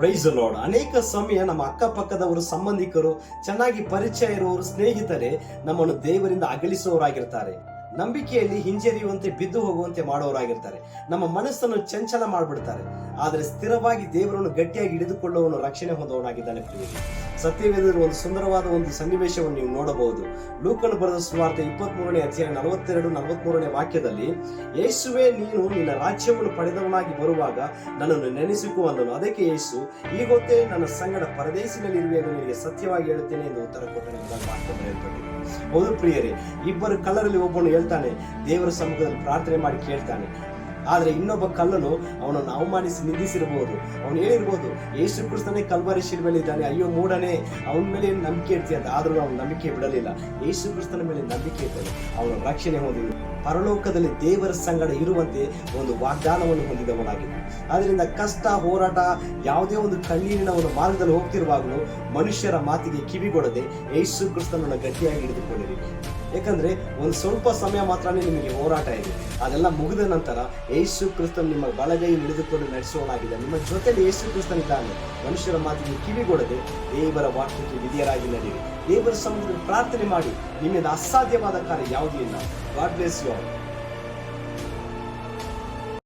Price load ಅನೇಕ ಸಮಯ ನಮ್ಮ ಅಕ್ಕಪಕ್ಕದವರು ಸಂಬಂಧಿಕರು ಚೆನ್ನಾಗಿ ಪರಿಚಯ ಇರುವವರು ಸ್ನೇಹಿತರೆ ನಮ್ಮನ್ನು ದೇವರಿಂದ ಅಗಲಿಸುವವರಾಗಿರ್ತಾರೆ. ನಂಬಿಕೆಯಲ್ಲಿ ಹಿಂಜರಿಯುವಂತೆ ಬಿದ್ದು ಹೋಗುವಂತೆ ಮಾಡುವವರಾಗಿರ್ತಾರೆ ನಮ್ಮ ಮನಸ್ಸನ್ನು ಚಂಚಲ ಮಾಡಿಬಿಡ್ತಾರೆ. ಆದರೆ ಸ್ಥಿರವಾಗಿ ದೇವರನ್ನು ಗಟ್ಟಿಯಾಗಿ ಹಿಡಿದುಕೊಳ್ಳುವವನು ರಕ್ಷಣೆ ಹೊಂದವನಾಗಿದ್ದಾನೆ ಪ್ರಿಯರಿ. ಸತ್ಯವೇದರು ಒಂದು ಸುಂದರವಾದ ಒಂದು ಸನ್ನಿವೇಶವನ್ನು ನೀವು ನೋಡಬಹುದು. ಲೂಕನು ಬರೆದ ಸುವಾರ್ತೆ ಇಪ್ಪತ್ಮೂರನೇ ಅಧ್ಯಾಯ ನಲವತ್ತೆರಡು, ನಲವತ್ಮೂರನೇ ವಾಕ್ಯದಲ್ಲಿ, ಯೇಸುವೆ, ನೀನು ನಿನ್ನ ರಾಜ್ಯವನ್ನು ಪಡೆದವನಾಗಿ ಬರುವಾಗ ನನ್ನನ್ನು ನೆನೆಸಿಕೊ ಅಂದನು. ಅದಕ್ಕೆ ಯೇಸು ಈಗೊತ್ತೇ ನನ್ನ ಸಂಗಡ ಪರದೇಶಿನಲ್ಲಿ ಇರುವೆ ಎಂದು ನಿನಗೆ ಸತ್ಯವಾಗಿ ಹೇಳುತ್ತೇನೆ ಎಂದು ಉತ್ತರ ಕೊಟ್ಟನು ವಾಕ್ಯ ಹೌದು ಪ್ರಿಯರೇ, ಇಬ್ಬರು ಕಲ್ಲರಲ್ಲಿ ಒಬ್ಬನು ಹೇಳ್ತಾನೆ. ದೇವರ ಸಮ್ಮುಖದಲ್ಲಿ ಪ್ರಾರ್ಥನೆ ಮಾಡಿ ಕೇಳ್ತಾನೆ. ಆದ್ರೆ ಇನ್ನೊಬ್ಬ ಕಲ್ಲನು ಅವನನ್ನು ಅವಮಾನಿಸಿ ನಿಂದಿಸಿರಬಹುದು. ಅವನು ಹೇಳಿರ್ಬೋದು, ಯೇಸು ಕ್ರಿಸ್ತನೇ ಕಲ್ವಾರಿ ಇದ್ದಾನೆ, ಅಯ್ಯೋ ಮೂಡನೆ ಅವನ ಮೇಲೆ ನಂಬಿಕೆ ಇರ್ತೀಯ ಅಂತ. ಆದ್ರೂ ಅವನು ನಂಬಿಕೆ ಬಿಡಲಿಲ್ಲ. ಯೇಸು ಕ್ರಿಸ್ತನ ಮೇಲೆ ನಂಬಿಕೆ ಇದ್ದಾನೆ ಅವನು ರಕ್ಷಣೆ ಹೊಂದಿದೆ ಪರಲೋಕದಲ್ಲಿ ದೇವರ ಸಂಗಡ ಇರುವಂತೆ ಒಂದು ವಾಗ್ದಾನವನ್ನು ಹೊಂದಿದವನಾಗಿದೆ ಅದರಿಂದ ಕಷ್ಟ, ಹೋರಾಟ, ಯಾವುದೇ ಒಂದು ಕಣ್ಣೀರಿನ ಒಂದು ಮಾರ್ಗದಲ್ಲಿ ಹೋಗ್ತಿರುವಾಗಲೂ ಮನುಷ್ಯರ ಮಾತಿಗೆ ಕಿವಿಗೊಡದೆ ಯೇಸು ಕ್ರಿಸ್ತನನ್ನು ಗಟ್ಟಿಯಾಗಿ ಹಿಡಿದುಕೊಂಡಿರಿ. ಯಾಕಂದ್ರೆ ಒಂದು ಸ್ವಲ್ಪ ಸಮಯ ಮಾತ್ರನೇ ನಿಮಗೆ ಹೋರಾಟ ಇದೆ. ಅದೆಲ್ಲ ಮುಗಿದ ನಂತರ ಯೇಸು ಕ್ರಿಸ್ತನ್ ನಿಮ್ಮ ಬಲಗೈ ಹಿಡಿದುಕೊಂಡು ನಡೆಸುವನಾಗಿದೆ ನಿಮ್ಮ ಜೊತೆಯಲ್ಲಿ ಯೇಸು ಕ್ರಿಸ್ತನಿದ್ದಾನೆ. ಮನುಷ್ಯರ ಮಾತಿಗೆ ಕಿವಿಗೊಡದೆ ದೇವರ ವಾಕ್ಯಕ್ಕೆ ವಿಧಿಯರಾಗಿ ನಡೆಯಿರಿ. ದೇವರ ಸಮುದ್ರ ಪ್ರಾರ್ಥನೆ ಮಾಡಿ. ನಿಮ್ಮಿಂದ ಅಸಾಧ್ಯವಾದ ಕಾರ್ಯ ಯಾವುದೂ ಇಲ್ಲ. God bless you